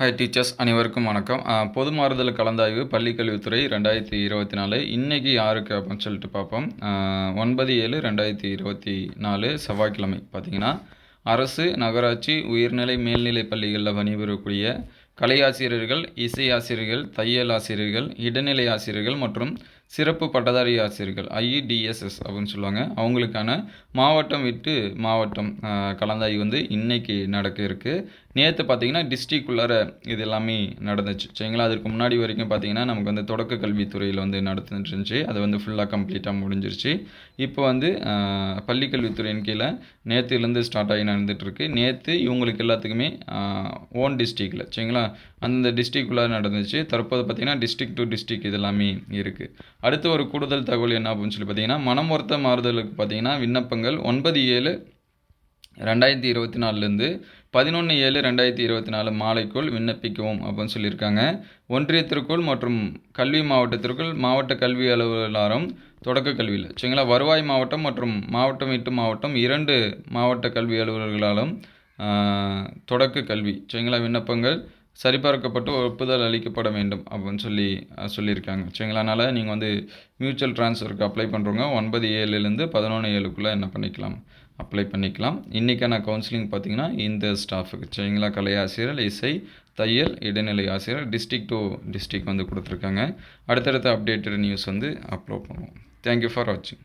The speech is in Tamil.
ஹாய் டீச்சர்ஸ் அனைவருக்கும் வணக்கம். பொது மாறுதல் கலந்தாய்வு பள்ளிக்கல்வித்துறை ரெண்டாயிரத்தி இருபத்தி நாலு. இன்றைக்கி யாருக்கு அப்படின்னு சொல்லிட்டு பார்ப்போம். ஒன்பது ஏழு ரெண்டாயிரத்தி இருபத்தி நாலு செவ்வாய்க்கிழமை பார்த்திங்கன்னா. அரசு நகராட்சி உயர்நிலை மேல்நிலை பள்ளிகளில் பணிபுரியக்கூடிய கலையாசிரியர்கள் இசை ஆசிரியர்கள் தையல் ஆசிரியர்கள் இடைநிலை ஆசிரியர்கள் மற்றும் சிறப்பு பட்டதாரி ஆசிரியர்கள் ஐஇடிஎஸ்எஸ் அப்படின்னு சொல்லுவாங்க. அவங்களுக்கான மாவட்டம் விட்டு மாவட்டம் கலந்தாய் கலந்தாய்வு வந்து இன்றைக்கி நடக்க இருக்குது நேற்று பார்த்திங்கன்னா டிஸ்ட்ரிக் உள்ளார இது எல்லாமே நடந்துச்சு. சரிங்களா? அதுக்கு முன்னாடி வரைக்கும் பார்த்தீங்கன்னா நமக்கு வந்து தொடக்க கல்வித்துறையில் வந்து நடந்துட்டு இருந்துச்சு அது வந்து ஃபுல்லாக கம்ப்ளீட்டாக முடிஞ்சிருச்சு. இப்போ வந்து பள்ளிக்கல்வித்துறையின் கீழே நேற்றுலேருந்து ஸ்டார்ட் ஆகி நடந்துகிட்ருக்கு நேற்று இவங்களுக்கு எல்லாத்துக்குமே ஓன் டிஸ்ட்ரிக்டில் சரிங்களா? அந்த டிஸ்ட்ரிக்குள்ளே நடந்துச்சு. தற்போது பார்த்தீங்கன்னா டிஸ்ட்ரிக்ட் டு டிஸ்ட்ரிக் இது எல்லாமே இருக்குது அடுத்து ஒரு கூடுதல் தகவல் என்ன அப்படின்னு சொல்லி பார்த்தீங்கன்னா மனம் ஒருத்த மாறுதலுக்கு பார்த்தீங்கன்னா விண்ணப்பங்கள் ஒன்பது ஏழு ரெண்டாயிரத்தி இருபத்தி நாலுலேருந்து பதினொன்று ஏழு ரெண்டாயிரத்தி இருபத்தி நாலு மாலைக்குள் விண்ணப்பிக்கவும் அப்படின்னு சொல்லியிருக்காங்க. ஒன்றியத்திற்குள் மற்றும் கல்வி மாவட்டத்திற்குள் மாவட்ட கல்வி அலுவலரும் தொடக்க கல்வியில் சரிங்களா? வருவாய் மாவட்டம் மற்றும் மாவட்டம் விட்டு மாவட்டம் இரண்டு மாவட்ட கல்வி அலுவலர்களாலும் தொடக்க கல்வி சரிங்களா? விண்ணப்பங்கள் சரிபார்க்கப்பட்டு ஒப்புதல் அளிக்கப்பட வேண்டும் அப்படின்னு சொல்லி சொல்லியிருக்காங்க. சரிங்களா? அதனால் நீங்கள் வந்து மியூச்சுவல் ட்ரான்ஸ்ஃபருக்கு அப்ளை பண்ணுறவங்க ஒன்பது ஏழுலேருந்து பதினொன்று ஏழுக்குள்ளே என்ன பண்ணிக்கலாம்? அப்ளை பண்ணிக்கலாம். இன்றைக்கான கவுன்சிலிங் பார்த்தீங்கன்னா இந்த ஸ்டாஃபுக்கு சரிங்களா? கலை ஆசிரியர் இசை தையல் இடைநிலை ஆசிரியர் டிஸ்ட்ரிக்ட் டு டிஸ்ட்ரிக்ட் வந்து கொடுத்துருக்காங்க. அடுத்தடுத்த அப்டேட்டட் நியூஸ் வந்து அப்லோட் பண்ணுவோம். தேங்க்யூ ஃபார் வாட்சிங்